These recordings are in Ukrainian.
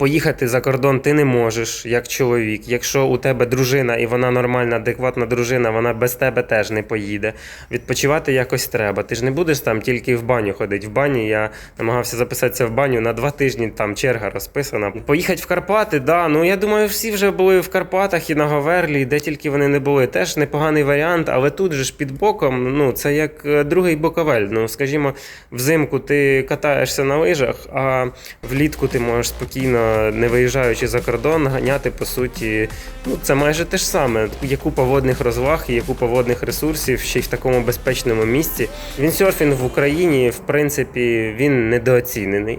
поїхати за кордон ти не можеш, як чоловік. Якщо у тебе дружина і вона нормальна, адекватна дружина, вона без тебе теж не поїде. Відпочивати якось треба. Ти ж не будеш там тільки в баню ходити. В бані я намагався записатися в баню на два тижні, там черга розписана. Поїхати в Карпати, да. Ну я думаю, всі вже були в Карпатах і на Говерлі, де тільки вони не були. Теж непоганий варіант, але тут же ж під боком, ну це як е, другий боковель. Ну скажімо, взимку ти катаєшся на лижах, а влітку ти можеш спокійно, не виїжджаючи за кордон, ганяти по суті. Ну це майже те ж саме. Є купа водних розваг, є купа водних ресурсів, ще й в такому безпечному місці. Віндсерфінг в Україні, в принципі, він недооцінений.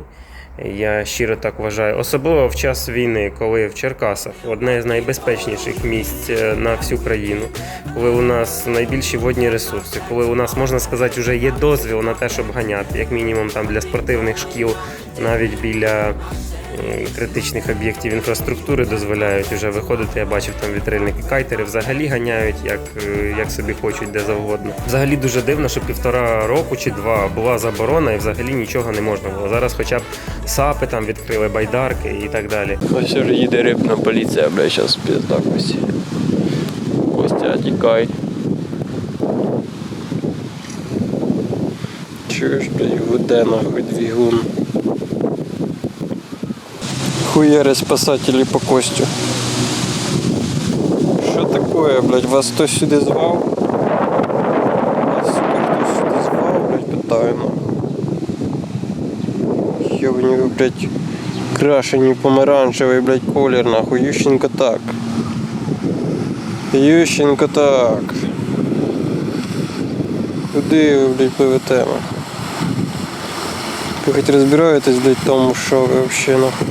Я щиро так вважаю, особливо в час війни, коли в Черкасах одне з найбезпечніших місць е, на всю країну, коли у нас найбільші водні ресурси, коли у нас можна сказати, вже є дозвіл на те, щоб ганяти, як мінімум там для спортивних шкіл, навіть біля критичних об'єктів інфраструктури дозволяють вже виходити. Я бачив там вітрильники кайтери взагалі ганяють, як, е, як собі хочуть, де завгодно. Взагалі дуже дивно, що півтора року чи два була заборона і взагалі нічого не можна було. Зараз хоча б САПи там відкрили байдарки і так далі. Ось вже їде рибна поліція, бля, зараз пізда Кості. Костя, тікай. Чуєш, блядь, гуде нахуй двигун. Хуєри спасателі по Костю. Що таке, блядь, вас хтось сюди звав? Вас, сука, хтось сюди звав, блядь, питаю, ну. Йобані ви, блядь, крашені помаранчевий, блядь, колір, нахуй. Ющенко так. Ющенко так. Куди ви, блядь, пливете, нахуй? Ви хоч розбираєтесь, блядь, тому, що ви вообще, нахуй?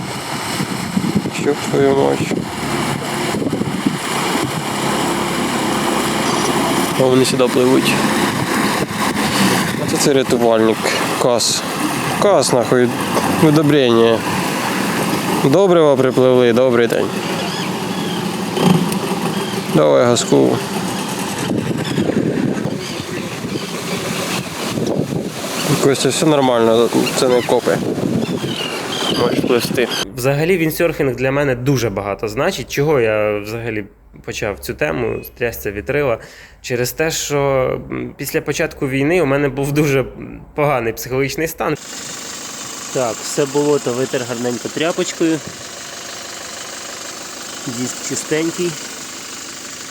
Ёб твою мать. А вони сюди пливуть. Це це рятувальник. Кас. Кас, нахуй. Удобрення. Добрива припливли, добрий день. Давай газку. Костя, все нормально, це не копи. Можеш плисти. Взагалі віндсерфінг для мене дуже багато значить. Чого я взагалі почав цю тему трясця вітрила? Через те, що після початку війни у мене був дуже поганий психологічний стан. Так, все болото витер гарненько тряпочкою. Диск чистенький.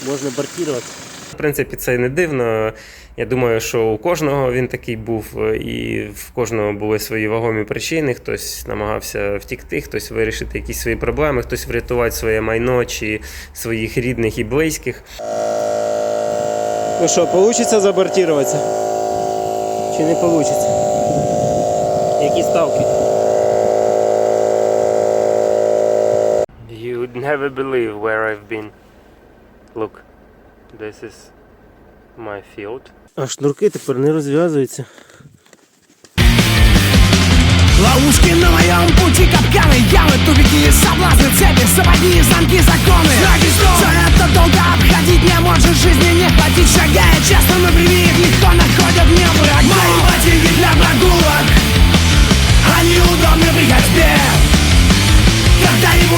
Можна бортувати. В принципі, це не дивно. Я думаю, що у кожного він такий був, е, і в кожного були свої вагомі причини. Хтось намагався втікти, хтось вирішити якісь свої проблеми, хтось врятувати своє майно чи своїх рідних і близьких. Ну що, вийде забортуватися? Чи не вийде? Які ставки? You'd never believe where I've been. Look, this is my field. А шнурки тепер не розв'язуються. Ловушки на моем пути, капканы, ямы, тупики, соблазны, цепи, сапоги, замки, законы! Все это долго обходить не может жизни не хватить Шагая часто напрямик, их легко находят мне врагов Мои ботинки для прогулок, они удобны при ходьбе. Когда-нибудь наступит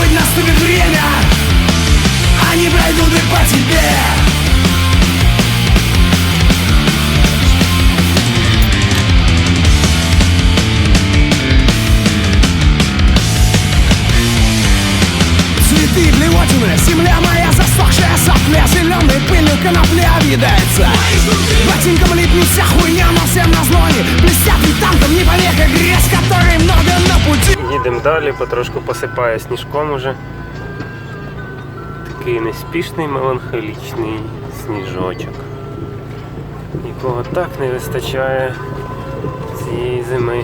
Зеленой пылью конопля объедается Ботинком липнет хуйня, но всем на злоне Блестят танком не помеха грязь, которой много на пути Їдемо далі, потрошку посипає сніжком уже. Такий неспішний меланхолічний сніжочок. Якого так не вистачає цієї зими.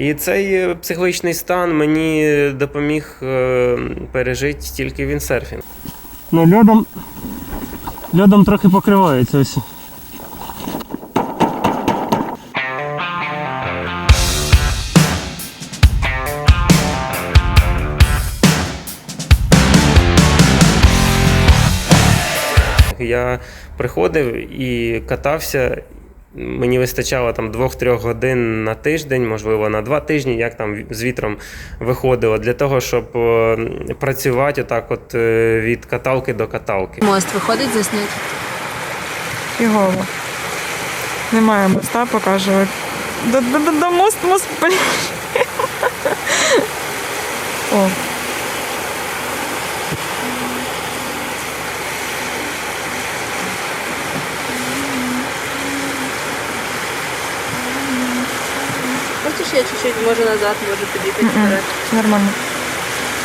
І цей е, психологічний стан мені допоміг е, пережити тільки віндсерфінг. Ну, льодом, льодом трохи покривається ось. Я приходив і катався. Мені вистачало там 2-3 годин на тиждень, можливо, на два тижні, як там з вітром виходило, для того, щоб е, працювати отак от е, від каталки до каталки. Мост виходить заснять. Фігово. Немає моста, покажу. Да, да, да, да, мост, мост, блін. О. Хочеш я чуть-чуть, може назад, може під'їхати вперед. Все нормально.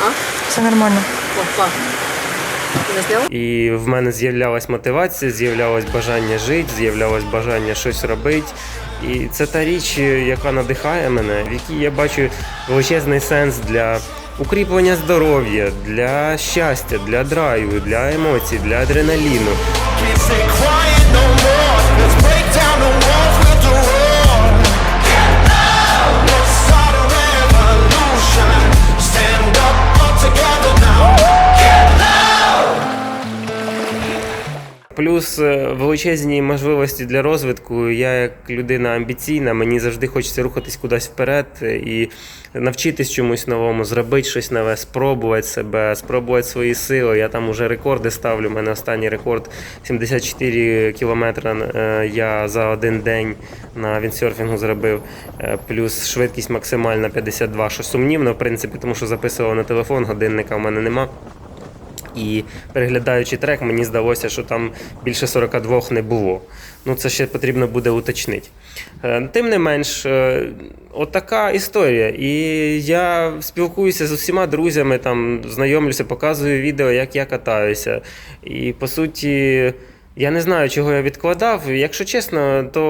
А? Все нормально. Ти засняв? І в мене з'являлась мотивація, з'являлось бажання жити, з'являлось бажання щось робити. І це та річ, яка надихає мене, в якій я бачу величезний сенс для укріплення здоров'я, для щастя, для драйву, для емоцій, для адреналіну. Плюс е, величезні можливості для розвитку. Я як людина амбіційна, мені завжди хочеться рухатись кудись вперед і навчитись чомусь новому, зробити щось нове, спробувати себе, спробувати свої сили. Я там уже рекорди ставлю. У мене останній рекорд 74 кілометри е, я за один день на віндсерфінгу зробив. Е, Плюс швидкість максимальна 52, що сумнівно, в принципі, тому що записував на телефон, годинника в мене нема. І переглядаючи трек, мені здалося, що там більше 42 не було. Ну, це ще потрібно буде уточнити. Е, Тим не менш, е, отака історія. І я спілкуюся з усіма друзями, там, знайомлюся, показую відео, як я катаюся. І по суті. Я не знаю, чого я відкладав. Якщо чесно, то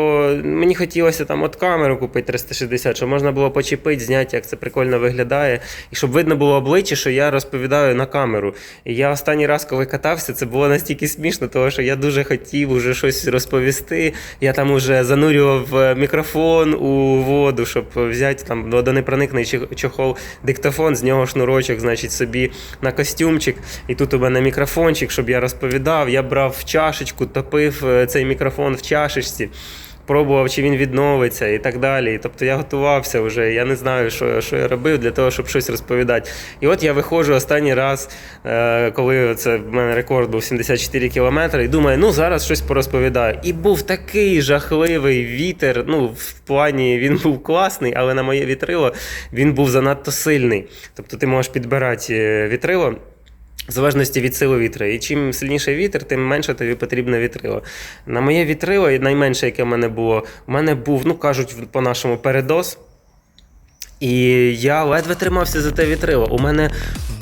мені хотілося там от камеру купити 360, щоб можна було почепити, зняти, як це прикольно виглядає, і щоб видно було обличчя, що я розповідаю на камеру. І я останній раз, коли катався, це було настільки смішно, тому що я дуже хотів уже щось розповісти. Я там уже занурював е, мікрофон у воду, щоб взяти там водонепроникний чохол, диктофон, з нього шнурочок, значить, собі на костюмчик. І тут у мене мікрофончик, щоб я розповідав. Я брав в чашечку, топив е, цей мікрофон в чашечці. Пробував, чи він відновиться і так далі. Тобто я готувався вже. Я не знаю, що, що я робив для того, щоб щось розповідати. І от я виходжу останній раз, е, коли це в мене рекорд був 74 кілометри, і думаю, ну зараз щось порозповідаю. І був такий жахливий вітер. Ну, в плані він був класний, але на моє вітрило він був занадто сильний. Тобто ти можеш підбирати е, вітрило. В залежності від сили вітра. І чим сильніший вітер, тим менше тобі потрібно вітрило. На моє вітрило, і найменше, яке в мене було, в мене був, ну кажуть, по-нашому передоз. І я ледве тримався за те вітрило. У мене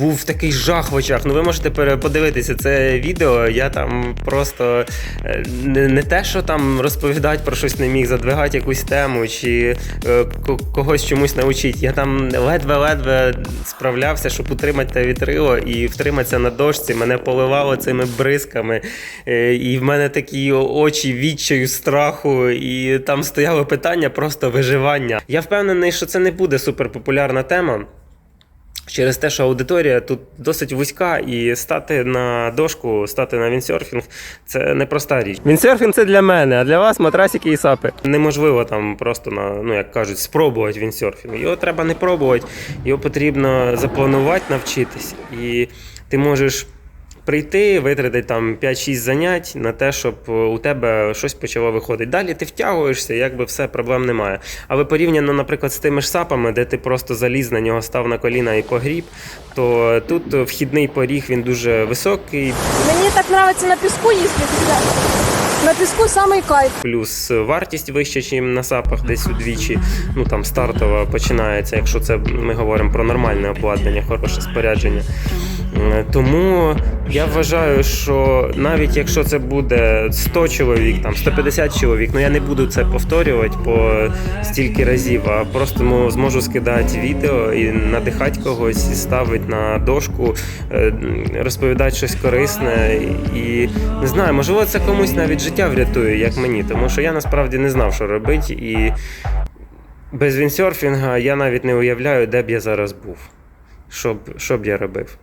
був такий жах в очах. Ну ви можете подивитися це відео. Я там просто е, не, не те, що там розповідати про щось не міг, задвигати якусь тему чи е, когось чомусь навчити. Я там ледве-ледве справлявся, щоб утримати те вітрило і втриматися на дошці. Мене поливало цими бризками. Е, І в мене такі очі відчаю, страху, і там стояло питання просто виживання. Я впевнений, що це не буде суперпопулярна тема. Через те, що аудиторія тут досить вузька, і стати на дошку, стати на вінсерфінг це непроста річ. Вінсерфінг це для мене, а для вас матрасики і сапи. Неможливо там просто на, ну як кажуть, спробувати вінсерфінг. Його треба не пробувати, його потрібно запланувати, навчитись. І ти можеш прийти, витратити там 5-6 занять на те, щоб у тебе щось почало виходити. Далі ти втягуєшся, якби все, проблем немає. Але порівняно, наприклад, з тими ж сапами, де ти просто заліз на нього, став на коліна і погріб, то тут вхідний поріг він дуже високий, Мені так подобається на піску їздити. На піску самий кайф. плюс вартість вища, ніж на сапах, десь удвічі. Ну там стартова починається, якщо це ми говоримо про нормальне обладнання, хороше спорядження. Е, Тому я вважаю, що навіть якщо це буде 100 чоловік, там 150 чоловік, ну я не буду це повторювати по стільки разів, а просто ну, зможу скидати відео і надихати когось, і ставити на дошку, е, розповідати щось корисне. І не знаю, можливо, це комусь навіть життя врятує, як мені, тому що я насправді не знав, що робити. І без віндсерфінга я навіть не уявляю, де б я зараз був. Що б, що б я робив.